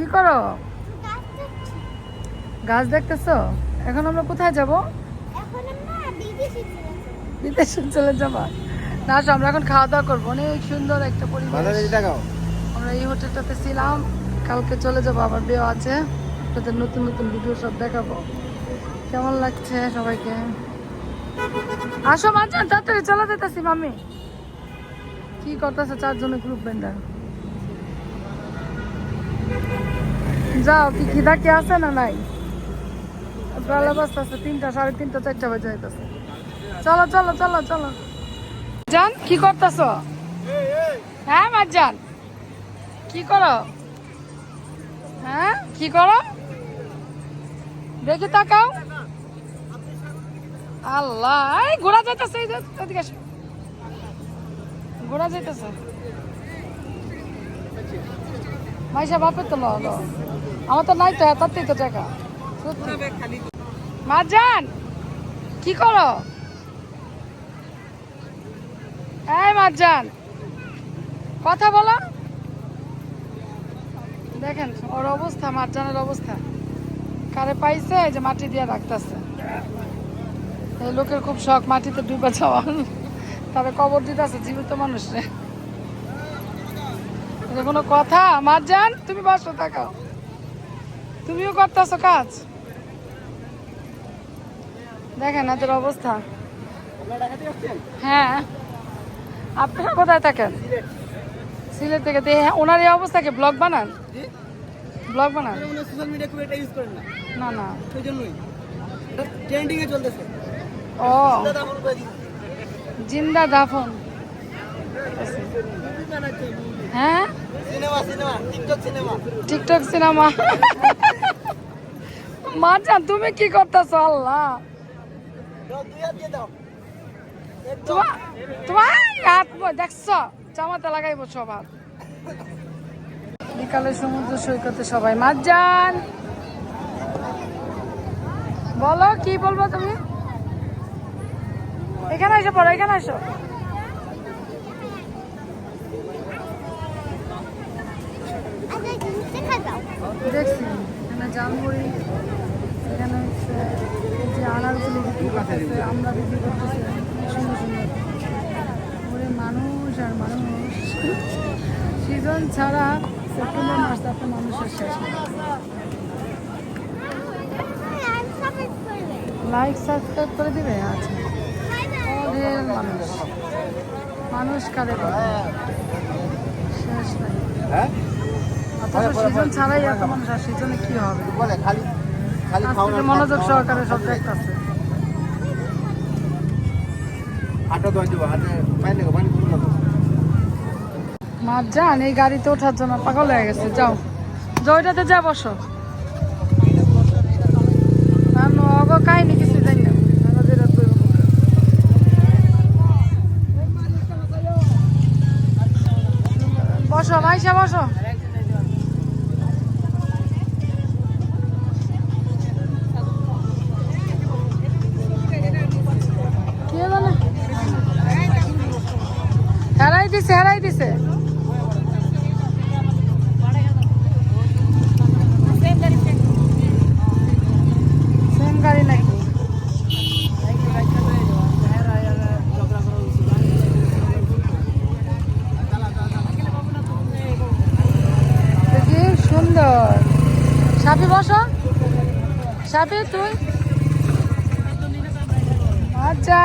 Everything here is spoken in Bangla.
কি করো? গাছ দেখতেছো? এখন আমরা কোথায় যাব? বিদেশে চলে যাব। না আসো, আমরা এখন খাওয়া দাওয়া করব। অনেক সুন্দর একটা পরিবেশ। দেখাও। আমরা এই হোটেলটাতে ছিলাম। কালকে চলে যাব আবার বিয়ে আছে। আপনাদের নতুন নতুন ভিডিও সব দেখাবো। কেমন লাগছে সবাইকে? আসো মাঝান তাড়াতাড়ি চলে যেতেছি মামি কি করতেছে চারজনের গ্রুপ বেন্ডার যাও, কি খিদা কি আছে না নাই? বেলা বাজতে আছে তিনটা, সাড়ে তিনটা, চারটা বাজে যাইতেছে। চলো চলো চলো চলো। জান, কি করতেছ? হ্যাঁ মাজান কি করো? হ্যাঁ কি করো? দেখি তাকাও। আল্লাহ ঘোড়া যাইতেছে। ঘোড়া যাইতেছে। বাপের তো। আমার তো নাই তো তো টাকা মাজান কি করো? এই মাজান কথা বলো। দেখেন, ওর অবস্থা, মারজানের অবস্থা। কারে পাইছে যে মাটি দিয়ে রাখতেছে। এই লোকের খুব শখ, মাটিতে ডুবে যাওয়ার। তারে কবর দিতেছে, জীবিত মানুষরে এটা কোনো কথা মারজান তুমি বসো তাকাও। তুমিও করতেছো কাজ। দেখেন এদের অবস্থা। হ্যাঁ। আপনারা কোথায় থাকেন? সিলেট থেকে তো এই- ওনার এই অবস্থাকে ব্লগ বানান? ব্লগ বানান? সোশ্যাল মিডিয়া খুব একটা ইউজ করেন না। না না। সেই জন্যই ট্রেন্ডিং এ চলতেছে। ও। আমার জিন্দা দাফন। হ্যাঁ? TikTok cinema. টিকটক তুমি কি করতেছো? আল্লাহ। তোমার তোমার হাত দেখছ? জামাতে লাগাইবো সবার। বিকালে সমুদ্র সৈকতে সবাই মাজান বলো, কি বলব তুমি? এখানে এসে, পড়ো, এখানে এসো আচ্ছা, দেখা যাও। দেখছি, এখানে জামুড়ি এখানে হচ্ছে যে আনারগুলো বিক্রি করতেছে, আমরা বিক্রি করতেছি, সুন্দর সুন্দর। মানুষ আর মানুষ। সিজন ছাড়া সেপ্টেম্বর মাস তারপর মানুষের শেষ। লাইক সাবস্ক্রাইব করে দিবে আচ্ছা। ওদের মানুষ। মানুষ কারে শেষ নাই। হ্যাঁ? অথচ সিজন ছাড়াই এত মানুষ আর সিজনে কি হবে? বলে খালি খালি খাওয়া মনোযোগ সহকারে সব দেখতেছে। মাছ যান এই গাড়িতে ওঠার জন্য পাগল হয়ে গেছে যাও। ওইটাতে যা বসো। অগ কাহিনি কিছু জানি না। বসো মাইসা বসো। দিছে হেরাই দিছে। সেম গাড়ি নাকি সুন্দর। সাপি বসো। সাপি তুই। আচ্ছা।